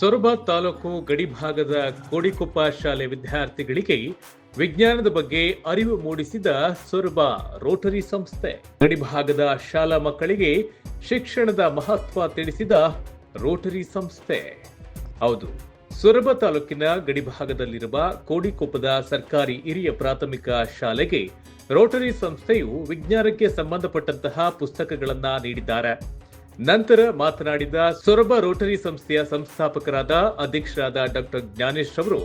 ಸೊರಬ ತಾಲೂಕು ಗಡಿಭಾಗದ ಕೋಡಿಕೊಪ್ಪ ಶಾಲೆ ವಿದ್ಯಾರ್ಥಿಗಳಿಗೆ ವಿಜ್ಞಾನದ ಬಗ್ಗೆ ಅರಿವು ಮೂಡಿಸಿದ ಸೊರಬ ರೋಟರಿ ಸಂಸ್ಥೆ. ಗಡಿಭಾಗದ ಶಾಲಾ ಮಕ್ಕಳಿಗೆ ಶಿಕ್ಷಣದ ಮಹತ್ವ ತಿಳಿಸಿದ ರೋಟರಿ ಸಂಸ್ಥೆ. ಹೌದು, ಸೊರಬ ತಾಲೂಕಿನ ಗಡಿಭಾಗದಲ್ಲಿರುವ ಕೋಡಿಕೊಪ್ಪದ ಸರ್ಕಾರಿ ಹಿರಿಯ ಪ್ರಾಥಮಿಕ ಶಾಲೆಗೆ ರೋಟರಿ ಸಂಸ್ಥೆಯು ವಿಜ್ಞಾನಕ್ಕೆ ಸಂಬಂಧಪಟ್ಟಂತಹ ಪುಸ್ತಕಗಳನ್ನ ನೀಡಿದ್ದಾರೆ. ನಂತರ ಮಾತನಾಡಿದ ಸೊರಬ ರೋಟರಿ ಸಂಸ್ಥೆಯ ಸಂಸ್ಥಾಪಕರಾದ ಅಧ್ಯಕ್ಷರಾದ ಡಾಕ್ಟರ್ ಜ್ಞಾನೇಶ್ ಅವರು,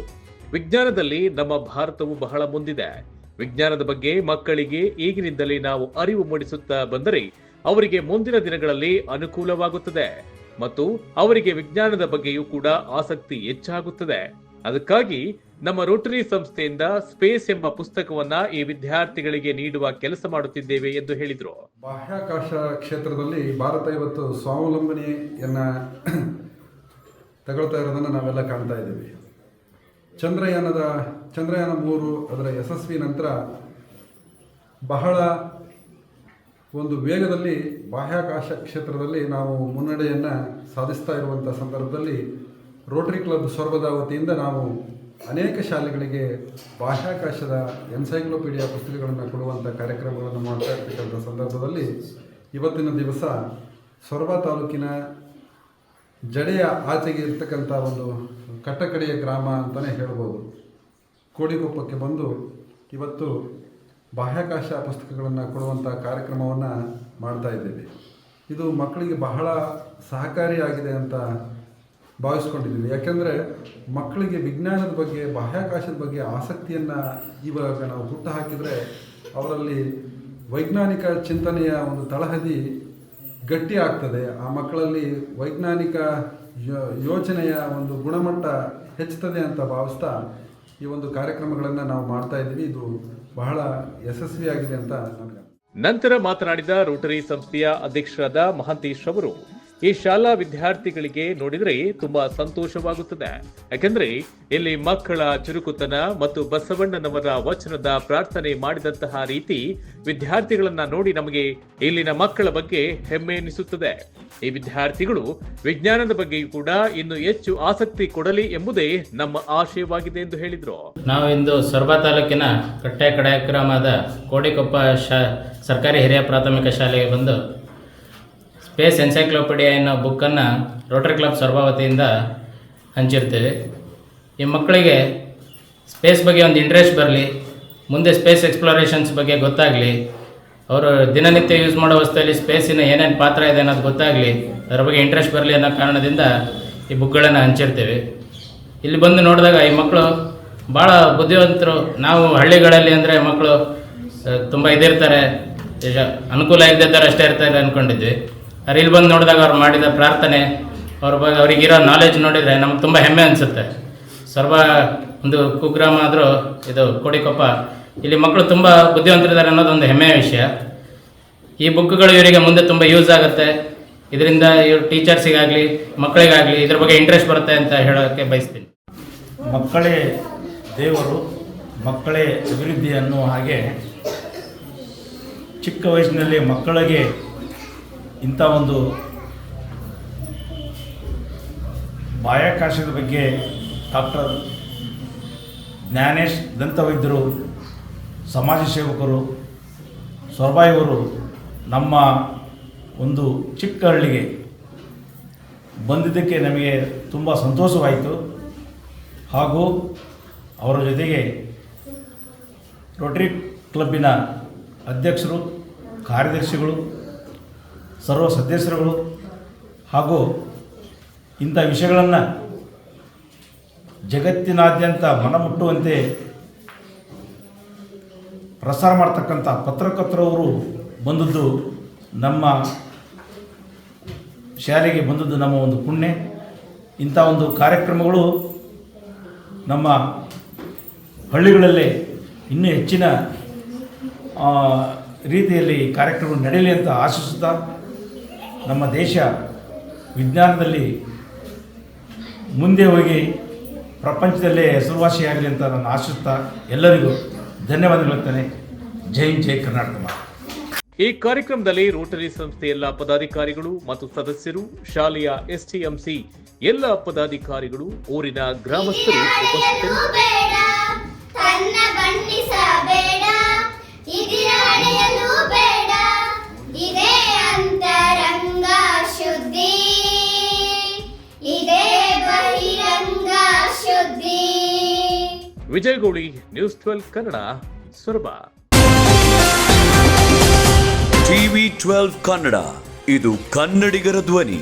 ವಿಜ್ಞಾನದಲ್ಲಿ ನಮ್ಮ ಭಾರತವು ಬಹಳ ಮುಂದಿದೆ. ವಿಜ್ಞಾನದ ಬಗ್ಗೆ ಮಕ್ಕಳಿಗೆ ಈಗಿನಿಂದಲೇ ನಾವು ಅರಿವು ಮೂಡಿಸುತ್ತಾ ಬಂದರೆ ಅವರಿಗೆ ಮುಂದಿನ ದಿನಗಳಲ್ಲಿ ಅನುಕೂಲವಾಗುತ್ತದೆ ಮತ್ತು ಅವರಿಗೆ ವಿಜ್ಞಾನದ ಬಗ್ಗೆಯೂ ಕೂಡ ಆಸಕ್ತಿ ಹೆಚ್ಚಾಗುತ್ತದೆ. ಅದಕ್ಕಾಗಿ ನಮ್ಮ ರೋಟರಿ ಸಂಸ್ಥೆಯಿಂದ ಸ್ಪೇಸ್ ಎಂಬ ಪುಸ್ತಕವನ್ನ ಈ ವಿದ್ಯಾರ್ಥಿಗಳಿಗೆ ನೀಡುವ ಕೆಲಸ ಮಾಡುತ್ತಿದ್ದೇವೆ ಎಂದು ಹೇಳಿದರು. ಬಾಹ್ಯಾಕಾಶ ಕ್ಷೇತ್ರದಲ್ಲಿ ಭಾರತ ಇವತ್ತು ಸ್ವಾವಲಂಬನೆಯನ್ನ ತಗೊಳ್ತಾ ಇರೋದನ್ನು ನಾವೆಲ್ಲ ಕಾಣ್ತಾ ಇದ್ದೀವಿ. ಚಂದ್ರಯಾನದ, ಚಂದ್ರಯಾನ ಮೂರು ಅದರ ಯಶಸ್ವಿ ನಂತರ ಬಹಳ ಒಂದು ವೇಗದಲ್ಲಿ ಬಾಹ್ಯಾಕಾಶ ಕ್ಷೇತ್ರದಲ್ಲಿ ನಾವು ಮುನ್ನಡೆಯನ್ನು ಸಾಧಿಸ್ತಾ ಇರುವಂಥ ಸಂದರ್ಭದಲ್ಲಿ ರೋಟರಿ ಕ್ಲಬ್ ಸ್ವರ್ಗದ ವತಿಯಿಂದ ನಾವು ಅನೇಕ ಶಾಲೆಗಳಿಗೆ ಬಾಹ್ಯಾಕಾಶದ ಎನ್ಸೈಕ್ಲೋಪೀಡಿಯಾ ಪುಸ್ತಕಗಳನ್ನು ಕೊಡುವಂಥ ಕಾರ್ಯಕ್ರಮಗಳನ್ನು ಮಾಡ್ತಾ ಇರ್ತಕ್ಕಂಥ ಸಂದರ್ಭದಲ್ಲಿ ಇವತ್ತಿನ ದಿವಸ ಸೊರಬ ತಾಲೂಕಿನ ಜಡೆಯ ಆಚೆಗೆ ಇರ್ತಕ್ಕಂಥ ಒಂದು ಕಟ್ಟಕಡೆಯ ಗ್ರಾಮ ಅಂತಲೇ ಹೇಳ್ಬೋದು. ಕೋಡಿಕೊಪ್ಪಕ್ಕೆ ಬಂದು ಇವತ್ತು ಬಾಹ್ಯಾಕಾಶ ಪುಸ್ತಕಗಳನ್ನು ಕೊಡುವಂಥ ಕಾರ್ಯಕ್ರಮವನ್ನು ಮಾಡ್ತಾ ಇದ್ದೇವೆ. ಇದು ಮಕ್ಕಳಿಗೆ ಬಹಳ ಸಹಕಾರಿಯಾಗಿದೆ ಅಂತ ಭಾವಿಸ್ಕೊಂಡಿದ್ದೀವಿ. ಯಾಕೆಂದರೆ ಮಕ್ಕಳಿಗೆ ವಿಜ್ಞಾನದ ಬಗ್ಗೆ, ಬಾಹ್ಯಾಕಾಶದ ಬಗ್ಗೆ ಆಸಕ್ತಿಯನ್ನು ಇವಾಗ ನಾವು ಹುಟ್ಟು ಹಾಕಿದರೆ ಅವರಲ್ಲಿ ವೈಜ್ಞಾನಿಕ ಚಿಂತನೆಯ ಒಂದು ತಳಹದಿ ಗಟ್ಟಿ ಆಗ್ತದೆ. ಆ ಮಕ್ಕಳಲ್ಲಿ ವೈಜ್ಞಾನಿಕ ಯೋಚನೆಯ ಒಂದು ಗುಣಮಟ್ಟ ಹೆಚ್ಚುತ್ತದೆ ಅಂತ ಭಾವಿಸ್ತಾ ಈ ಒಂದು ಕಾರ್ಯಕ್ರಮಗಳನ್ನು ನಾವು ಮಾಡ್ತಾ ಇದ್ದೀವಿ. ಇದು ಬಹಳ ಯಶಸ್ವಿಯಾಗಿದೆ ಅಂತ ನನಗೆ ನಂತರ ಮಾತನಾಡಿದ ರೋಟರಿ ಸಂಸ್ಥೆಯ ಅಧ್ಯಕ್ಷರಾದ ಮಹಾಂತೇಶ್ ಅವರು ಈ ಶಾಲಾ ವಿದ್ಯಾರ್ಥಿಗಳಿಗೆ ನೋಡಿದರೆ ತುಂಬಾ ಸಂತೋಷವಾಗುತ್ತದೆ. ಯಾಕಂದ್ರೆ ಇಲ್ಲಿ ಮಕ್ಕಳ ಚುರುಕುತನ ಮತ್ತು ಬಸವಣ್ಣನವರ ವಚನದ ಪ್ರಾರ್ಥನೆ ಮಾಡಿದಂತಹ ರೀತಿ ವಿದ್ಯಾರ್ಥಿಗಳನ್ನ ನೋಡಿ ನಮಗೆ ಇಲ್ಲಿನ ಮಕ್ಕಳ ಬಗ್ಗೆ ಹೆಮ್ಮೆ ಎನಿಸುತ್ತದೆ. ಈ ವಿದ್ಯಾರ್ಥಿಗಳು ವಿಜ್ಞಾನದ ಬಗ್ಗೆಯೂ ಕೂಡ ಇನ್ನು ಹೆಚ್ಚು ಆಸಕ್ತಿ ಕೊಡಲಿ ಎಂಬುದೇ ನಮ್ಮ ಆಶಯವಾಗಿದೆ ಎಂದು ಹೇಳಿದರು. ನಾವು ಇಂದು ಸೊರಬ ತಾಲೂಕಿನ ಕಟ್ಟೆ ಕಡೆ ಗ್ರಾಮದ ಕೋಡಿಕೊಪ್ಪ ಸರ್ಕಾರಿ ಹಿರಿಯ ಪ್ರಾಥಮಿಕ ಶಾಲೆಗೆ ಬಂದು ಸ್ಪೇಸ್ ಎನ್ಸೈಕ್ಲೋಪೀಡಿಯಾ ಅನ್ನೋ ಬುಕ್ಕನ್ನು ರೋಟರಿ ಕ್ಲಬ್ ಸರ್ಭಾವತಿಯಿಂದ ಹಂಚಿರ್ತೇವೆ. ಈ ಮಕ್ಕಳಿಗೆ ಸ್ಪೇಸ್ ಬಗ್ಗೆ ಒಂದು ಇಂಟ್ರೆಸ್ಟ್ ಬರಲಿ, ಮುಂದೆ ಸ್ಪೇಸ್ ಎಕ್ಸ್ಪ್ಲೋರೇಷನ್ಸ್ ಬಗ್ಗೆ ಗೊತ್ತಾಗಲಿ, ಅವರು ದಿನನಿತ್ಯ ಯೂಸ್ ಮಾಡೋ ವಸ್ತುವಲ್ಲಿ ಸ್ಪೇಸಿನ ಏನೇನು ಪಾತ್ರ ಇದೆ ಅನ್ನೋದು ಗೊತ್ತಾಗಲಿ, ಅದರ ಬಗ್ಗೆ ಇಂಟ್ರೆಸ್ಟ್ ಬರಲಿ ಅನ್ನೋ ಕಾರಣದಿಂದ ಈ ಬುಕ್ಗಳನ್ನು ಹಂಚಿರ್ತೇವೆ. ಇಲ್ಲಿ ಬಂದು ನೋಡಿದಾಗ ಈ ಮಕ್ಕಳು ಭಾಳ ಬುದ್ಧಿವಂತರು. ನಾವು ಹಳ್ಳಿಗಳಲ್ಲಿ ಅಂದರೆ ಮಕ್ಕಳು ತುಂಬ ಇದಿರ್ತಾರೆ. ಅನುಕೂಲ ಅನುಕೂಲ ಥರ ಅಷ್ಟೇ ಇರ್ತಾರೆ ಅಂದ್ಕೊಂಡಿದ್ವಿ ಇಲ್ಲಿ ಬಂದು ನೋಡಿದಾಗ ಅವ್ರು ಮಾಡಿದ ಪ್ರಾರ್ಥನೆ, ಅವ್ರ ಬಗ್ಗೆ ಅವರಿಗಿರೋ ನಾಲೆಜ್ ನೋಡಿದರೆ ನಮ್ಗೆ ತುಂಬ ಹೆಮ್ಮೆ ಅನಿಸುತ್ತೆ. ಸರ್ವ ಒಂದು ಕುಗ್ರಾಮ ಆದರೂ ಇದು ಕೋಡಿಕೊಪ್ಪ, ಇಲ್ಲಿ ಮಕ್ಕಳು ತುಂಬ ಬುದ್ಧಿವಂತರಿದ್ದಾರೆ ಅನ್ನೋದು ಒಂದು ಹೆಮ್ಮೆಯ ವಿಷಯ. ಈ ಬುಕ್ಗಳು ಇವರಿಗೆ ಮುಂದೆ ತುಂಬ ಯೂಸ್ ಆಗುತ್ತೆ. ಇದರಿಂದ ಇವ್ರ ಟೀಚರ್ಸಿಗಾಗಲಿ ಮಕ್ಕಳಿಗಾಗಲಿ ಇದ್ರ ಬಗ್ಗೆ ಇಂಟ್ರೆಸ್ಟ್ ಬರುತ್ತೆ ಅಂತ ಹೇಳೋಕ್ಕೆ ಬಯಸ್ತೀನಿ. ಮಕ್ಕಳೇ ದೇವರು, ಮಕ್ಕಳೇ ಅಭಿವೃದ್ಧಿ ಅನ್ನುವ ಹಾಗೆ ಚಿಕ್ಕ ವಯಸ್ಸಿನಲ್ಲಿ ಮಕ್ಕಳಿಗೆ ಇಂಥ ಒಂದು ಬಾಹ್ಯಾಕಾಶದ ಬಗ್ಗೆ ಡಾಕ್ಟರ್ ಜ್ಞಾನೇಶ್ ದಂತವೈದ್ಯರು ಸಮಾಜ ಸೇವಕರು ಸೊರಬಾಯಿಯವರು ನಮ್ಮ ಒಂದು ಚಿಕ್ಕ ಹಳ್ಳಿಗೆ ಬಂದಿದ್ದಕ್ಕೆ ನಮಗೆ ತುಂಬ ಸಂತೋಷವಾಯಿತು. ಹಾಗೂ ಅವರ ಜೊತೆಗೆ ರೋಟ್ರಿ ಕ್ಲಬ್ಬಿನ ಅಧ್ಯಕ್ಷರು, ಕಾರ್ಯದರ್ಶಿಗಳು ಸರ್ವ ಸದಸ್ಯರುಗಳು ಹಾಗೂ ಇಂಥ ವಿಷಯಗಳನ್ನು ಜಗತ್ತಿನಾದ್ಯಂತ ಮನಮುಟ್ಟುವಂತೆ ಪ್ರಸಾರ ಮಾಡ್ತಕ್ಕಂಥ ಪತ್ರಕರ್ತರವರು ಬಂದದ್ದು ನಮ್ಮ ಶಾಲೆಗೆ ಬಂದದ್ದು ನಮ್ಮ ಒಂದು ಪುಣ್ಯ. ಇಂಥ ಒಂದು ಕಾರ್ಯಕ್ರಮಗಳು ನಮ್ಮ ಹಳ್ಳಿಗಳಲ್ಲಿ ಇನ್ನೂ ಹೆಚ್ಚಿನ ರೀತಿಯಲ್ಲಿ ಕಾರ್ಯಕ್ರಮ ನಡೆಯಲಿ ಅಂತ ಆಶಿಸುತ್ತಾ ನಮ್ಮ ದೇಶ ವಿಜ್ಞಾನದಲ್ಲಿ ಮುಂದೆ ಹೋಗಿ ಪ್ರಪಂಚದಲ್ಲೇ ಹೆಸರುವಾಸಿಯಾಗಲಿ ಅಂತ ನಾನು ಆಶಿಸ್ತಾ ಎಲ್ಲರಿಗೂ ಧನ್ಯವಾದಗಳು ಹೇಳ್ತೇನೆ. ಜೈ ಜೈ ಕರ್ನಾಟಕ ಈ ಕಾರ್ಯಕ್ರಮದಲ್ಲಿ ರೋಟರಿ ಸಂಸ್ಥೆ ಎಲ್ಲ ಪದಾಧಿಕಾರಿಗಳು ಮತ್ತು ಸದಸ್ಯರು, ಶಾಲೆಯ ಎಸ್ಟಿಎಂಸಿ ಎಲ್ಲ ಪದಾಧಿಕಾರಿಗಳು, ಊರಿನ ಗ್ರಾಮಸ್ಥರು ಉಪಸ್ಥಿತರು Vijaygowli news twelve Kannada Soraba TV twelve Kannada ಇದು ಕನ್ನಡಿಗರ ಧ್ವನಿ.